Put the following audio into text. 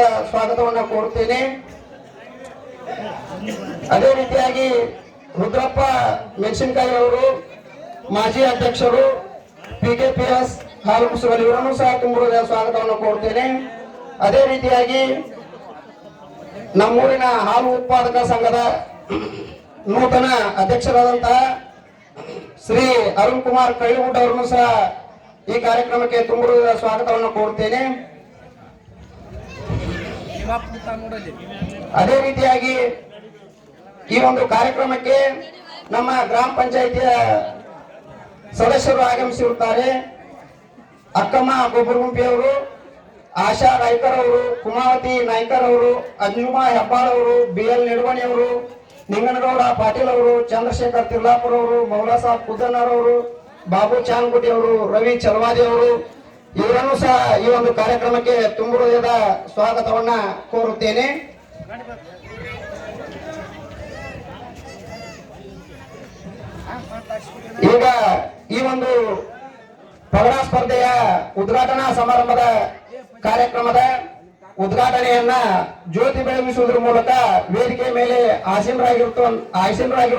ಸ್ವಾಗತವನ್ನ ಕೋರುತ್ತೇನೆ. ಅದೇ ರೀತಿಯಾಗಿ ರುದ್ರಪ್ಪ ಮೆಣಸಿನಕಾಯಿ ಅವರು ಮಾಜಿ ಅಧ್ಯಕ್ಷರು ಪಿಕೆಪಿಎಸ್ ಹಾಲು ಕುಸುಗಲ್ ಇವರನ್ನು ಸಹ ತುಂಬುವುದ ಸ್ವಾಗತವನ್ನು ಕೋರುತ್ತೇನೆ. ಅದೇ ರೀತಿಯಾಗಿ ನಮ್ಮೂರಿನ ಹಾಲು ಉತ್ಪಾದಕ ಸಂಘದ ನೂತನ ಅಧ್ಯಕ್ಷರಾದಂತಹ ಶ್ರೀ ಅರುಣ್ ಕುಮಾರ್ ಕೈಲುಗುಡ್ಡ ಅವರನ್ನು ಸಹ ಈ ಕಾರ್ಯಕ್ರಮಕ್ಕೆ ತುಂಬುವುದ ಸ್ವಾಗತವನ್ನು ಕೋರುತ್ತೇನೆ. ಅದೇ ರೀತಿಯಾಗಿ ಈ ಒಂದು ಕಾರ್ಯಕ್ರಮಕ್ಕೆ ನಮ್ಮ ಗ್ರಾಮ ಪಂಚಾಯಿತಿಯ ಸದಸ್ಯರು ಆಗಮಿಸಿರುತ್ತಾರೆ. ಅಕ್ಕಮ್ಮ ಗೊಬ್ಬರಗುಂಪಿ ಅವರು ಆಶಾ ರಾಯ್ಕರ್ ಅವರು ಕುಮಾವತಿ ನಾಯ್ಕರ್ ಅವರು ಅಂಜುಮಾ ಹೆಬ್ಬಾಳ್ ಅವರು ಬಿ ಎಲ್ ನಿಡುವಣಿ ಅವರು ನಿಂಗನಗೌಡ ಪಾಟೀಲ್ ಅವರು, ಚಂದ್ರಶೇಖರ್ ತಿರ್ಲಾಪುರ ಅವರು ಮೌಲಾ ಸಾಬ್ ಕುದ್ದನರ್ ಅವರು ಬಾಬು ಚಾನ್ಗುಟಿ ಅವರು ರವಿ ಚಲವಾದಿ ಅವರು ಇವರನ್ನು ಸಹ ಈ ಒಂದು ಕಾರ್ಯಕ್ರಮಕ್ಕೆ ತುಂಬ ಹೃದಯದ ಸ್ವಾಗತವನ್ನ ಕೋರುತ್ತೇನೆ. ಈಗ ಈ ಒಂದು ಪಗಡ ಸ್ಪರ್ಧೆಯ ಉದ್ಘಾಟನಾ ಸಮಾರಂಭದ ಕಾರ್ಯಕ್ರಮದ ಉದ್ಘಾಟನೆಯನ್ನ ಜ್ಯೋತಿ ಬೆಳಗಿಸುವುದರ ಮೂಲಕ ವೇದಿಕೆ ಮೇಲೆ ಆಸೀನರಾಗಿರುತ್ತ ಆಸೀನರಾಗಿರುವ